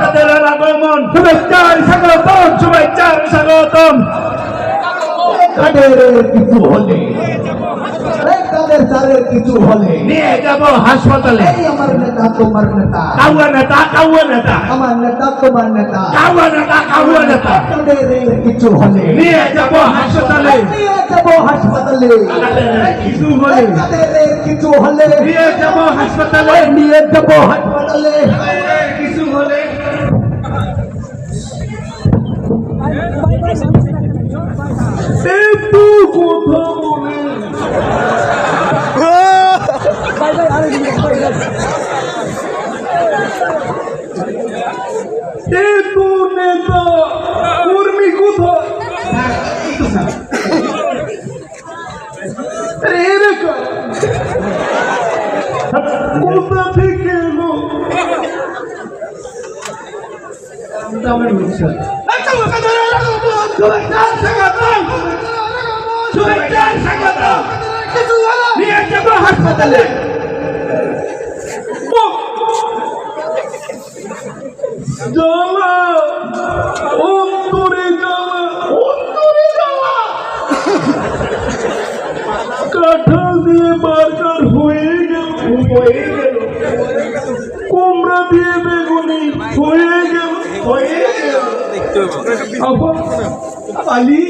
তাদের আগমন শুভেচ্ছার স্বাগতম শুভেচ্ছার স্বাগতম। তাদের কিছু হলে তাদের তাদের কিছু হলে নিয়ে যাব হাসপাতালে। আমার নেতা তোমার নেতা। কাউয়া নেতা কাউয়া নেতা। আমার নেতা তোমার নেতা। কাউয়া নেতা কাউয়া নেতা। তাদের কিছু হলে নিয়ে যাব হাসপাতালে। নিয়ে যাব হাসপাতালে। কিছু হলে। তাদের কিছু হলে। নিয়ে যাব হাসপাতালে। নিয়ে যাব হাসপাতালে। কিছু হলে একটু কথা বলে এ তো নেতা কর্মী কোথায় আরে এরে কার? কোথা থেকে এলো আমার বুঝছে হাসপাতালে জ্বালা অন্তরে জ্বালা অন্তরে জ্বালা কাঁঠাল দিয়ে বার্গার হয়ে গেল। হয়ে আলি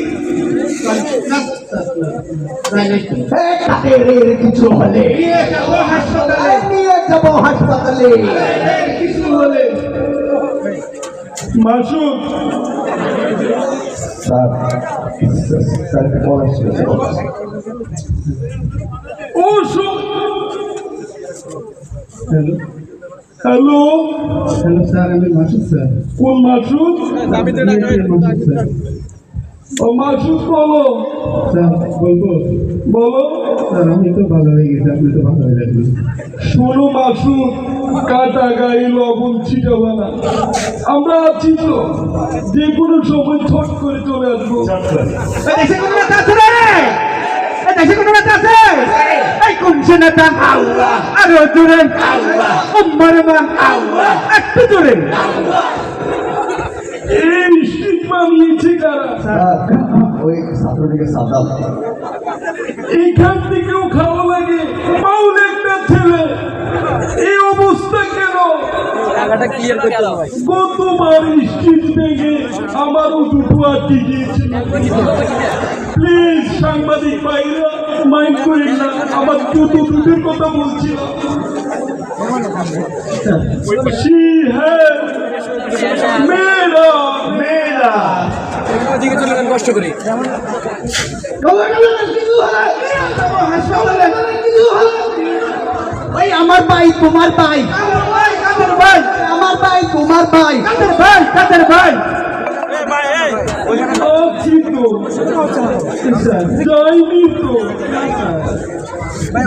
কিছু হলে নিয়ে যাব হাসপাতালে কিছু হলে মাসুদ স্যার স্যার পড়াশোনা ও সব হ্যালো। হ্যালো স্যার আমি মাসুদ স্যার। কোন মাসুদ? মাসুদ স্যার। ও মাসুদ বলো। স্যার বলব? বলো। স্যার আমি তো ভালো হয়ে গেছি আপনি তো ভালো হয়ে গেছেন। শোনো মাসুদ কাটা গায়ে লবণ ছিটাবা না। আমরা আছি তো যে কোনো সময় ছট করে চলে আসব। দেশে কোনো আছে দেশে কোনো আছে? সে নেতা আরও জোরে। উম্মার মা একটু জোরে। এই কারা ওই ছাত্রটিকে সাদা। এইখান থেকেও খাওয়া লাগে। বাউল একটা ছেলে। এই অবস্থা কেন? গতবার স্ট্রিট ভেঙে আমারও দুটো আটকে গিয়েছিল প্লিজ সাংবাদিক ভাইরা মাইন্ড করেন না আমার দুটো দুটোর কথা বলছি। হ্যাঁ কষ্ট করি ভাই আমার ভাই তোমার ভাই। আমার ভাই ভাই? তোমার ভাই। ভাই কাদের ভাই?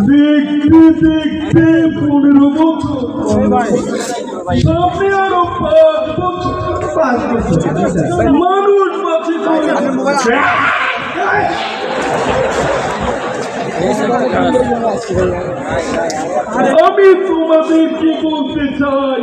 দেখতে দেখতে পনেরো বছর মানুষ আমি তোমাদের কি বলতে চাই?